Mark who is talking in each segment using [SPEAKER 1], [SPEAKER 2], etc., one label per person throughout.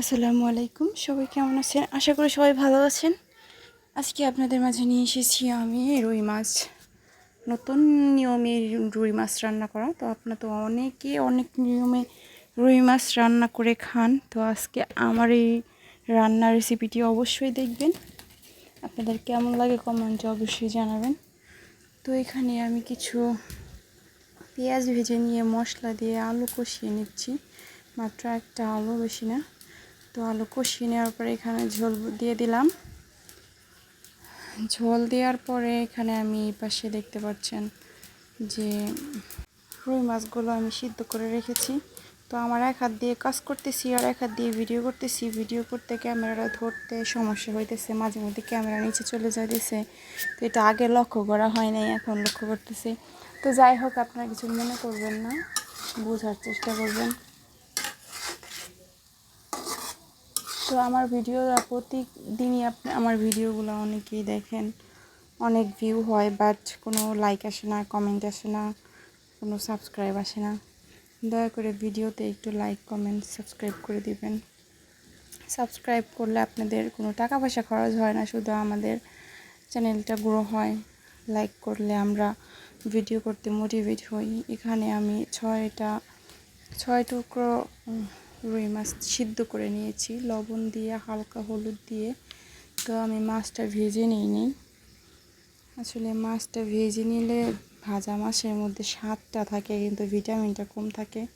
[SPEAKER 1] আসসালামু আলাইকুম। সবাই কেমন আছেন? আশা করি সবাই ভালো আছেন। আজকে আপনাদের মাঝে নিয়ে এসেছি আমি রুই মাছ। নতুন নিয়মে রুই মাছ রান্না করা। তো আপনার তো অনেকে অনেক নিয়মে রুই মাছ রান্না করে খান। তো আজকে আমার এই রান্নার রেসিপিটি অবশ্যই দেখবেন। আপনাদের কেমন লাগে কমেন্টে অবশ্যই জানাবেন। তো এখানে আমি কিছু পেঁয়াজ ভেজে নিয়ে মশলা দিয়ে আলু কষিয়ে নিচ্ছি। মাত্র একটা আলু বেশি না। তো আলু কষিয়ে নেওয়ার পরে এখানে ঝোল দিয়ে দিলাম। ঝোল দেওয়ার পরে এখানে আমি পাশে দেখতে পাচ্ছেন যে রুই মাছগুলো আমি সিদ্ধ করে রেখেছি। তো আমার এক হাত দিয়ে কাজ করতেছি আর এক হাত দিয়ে ভিডিও করতেছি। ভিডিও করতে ক্যামেরাটা ধরতে সমস্যা হইতেছে, মাঝে মধ্যে ক্যামেরা নিচে চলে যাইতেছে। তো এটা আগে লক্ষ্য করা হয় নাই, এখন লক্ষ্য করতেছি। তো যাই হোক, আপনারা কিছু মনে করবেন না, বোঝার চেষ্টা করবেন। তো আমার ভিডিও প্রতিদিনই আপনি আমার ভিডিওগুলো অনেকেই দেখেন। অনেক ভিউ হয় বাট কোনো লাইক আসে না কমেন্ট আসে না, কোনো সাবস্ক্রাইব আসে না। দয়া করে ভিডিওতে একটু লাইক কমেন্ট সাবস্ক্রাইব করে দিবেন। সাবস্ক্রাইব করলে আপনাদের কোনো টাকা পয়সা খরচ হয় না, শুধু আমাদের চ্যানেলটা গ্রো হয়। লাইক করলে আমরা ভিডিও করতে মোটিভেট হই। এখানে আমি ছয়টা, ছয় টুকরো রুই মাছ সিদ্ধ করে নিয়েছি। লবণ দিয়ে, হালকা হলুদ দিয়ে। তো আমি মাছটা ভেজে নিই। নিইনি আসলে মাছটা ভেজে নিলে ভাজা মাছের মধ্যে স্বাদটা থাকে, কিন্তু ভিটামিনটা কম থাকে।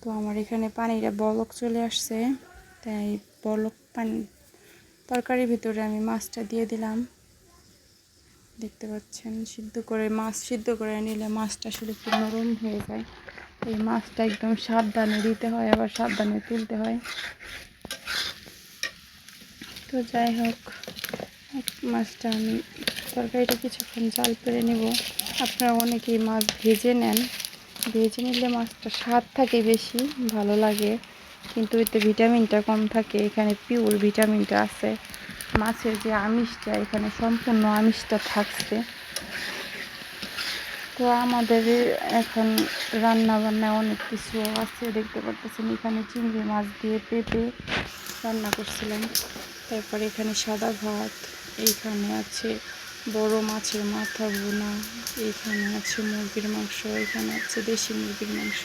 [SPEAKER 1] তো আমার এখানে পানিটা বলক চলে আসছে, তাই বলক পানি তরকারির ভিতরে আমি মাছটা দিয়ে দিলাম। দেখতে পাচ্ছেন, সিদ্ধ করে, মাছ সিদ্ধ করে নিলে মাছটা শুধু একটু নরম হয়ে যায়। এই মাছটা একদম সাবধানে দিতে হয়, আবার সাবধানে তুলতে হয়। তো যাই হোক মাছটা আমি তরকারিটা কিছুক্ষণ জাল করে নেব। আপনারা অনেকেই মাছ ভেজে নেন। ভেজে নিলে মাছটা স্বাদ থাকে বেশি, ভালো লাগে। কিন্তু এতে ভিটামিনটা কম থাকে, এখানে পিওর ভিটামিনটা আছে। মাছের যে আমিষটা, এখানে সম্পূর্ণ আমিষটা থাকছে। তো আমাদের এখন রান্না বান্না অনেক কিছু আছে, দেখতে পারতেছেন এখানে চিংড়ি মাছ দিয়ে পেঁপে রান্না করছিলাম। তারপরে এখানে সাদা ভাত এইখানে আছে বড় মাছের মাথা বোনা এইখানে আছে মুরগির মাংস, এখানে আছে দেশি মুরগির মাংস,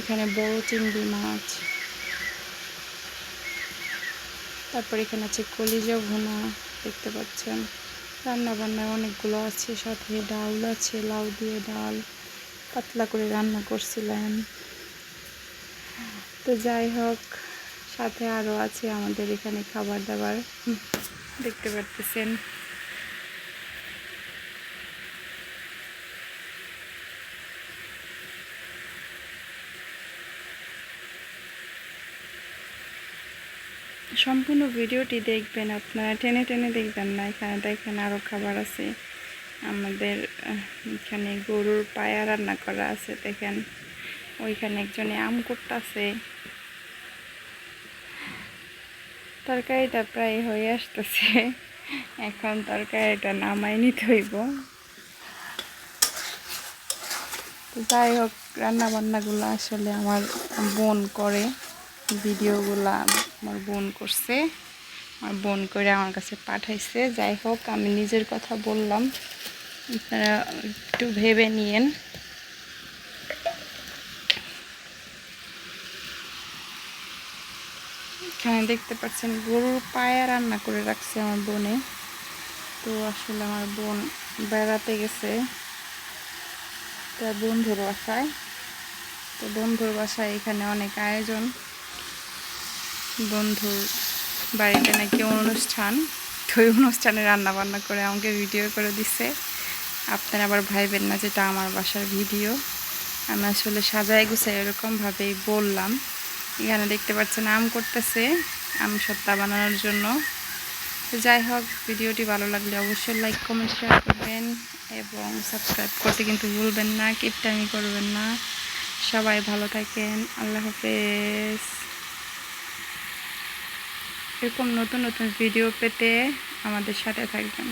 [SPEAKER 1] এখানে বড় চিংড়ি মাছ। তারপর এখানে আছে কলিজা ভুনা, দেখতে পাচ্ছেন। রান্না বান্নায় অনেকগুলো আছে, সাথে ডাল আছে, লাউ দিয়ে ডাল, পাতলা করে রান্না করছিলেন তো যাই হোক, সাথে আরও আছে আমাদের এখানে খাবার দাবার। দেখতে পারতেছেন। সম্পূর্ণ ভিডিওটি দেখবেন আপনারা, টেনে টেনে দেখবেন না। এখানে দেখেন আরও খাবার আছে। আমাদের এখানে গরুর পায়া রান্না করা আছে, দেখেন। ওইখানে একজনে আম করতেছে। তরকারিটা প্রায় হয়ে আসতেছে। এখন তরকারিটা নামাই নিতে হইব। যাই হোক রান্না বান্নাগুলো আসলে আমার বোন করে। ভিডিওগুলা আমার বোন করছে। আমার বোন করে আমার কাছে পাঠাইছে। যাই হোক, আমি নিজের কথা বললাম। আপনারা একটু ভেবে নিয়েন। এখানে দেখতে পাচ্ছেন, গরুর পায়া রান্না করে রাখছে আমার বোনে। তো আসলে আমার বোন বেড়াতে গেছে তার বন্ধুর বাসায়। তো বন্ধুর বাসায় এখানে অনেক আয়োজন। বন্ধুর বাড়িতে নাকি অনুষ্ঠান। তো ওই অনুষ্ঠানে রান্না বান্না করে আমাকে ভিডিও করে দিছে। আপনারা আবার ভাইবেন না যেটা আমার বাসার ভিডিও আমি আসলে সাজায় গুছাই এরকমভাবেই বললাম। এখানে দেখতে পাচ্ছেন আম করতেছে, আম সত্তা বানানোর জন্য। তো যাই হোক ভিডিওটি ভালো লাগলে অবশ্যই লাইক কমেন্ট শেয়ার করবেন এবং সাবস্ক্রাইব করতে কিন্তু ভুলবেন না কিপটামি করবেন না। সবাই ভালো থাকেন, আল্লাহ হাফেজ। এরকম নতুন নতুন ভিডিও পেতে আমাদের সাথে থাকবেন।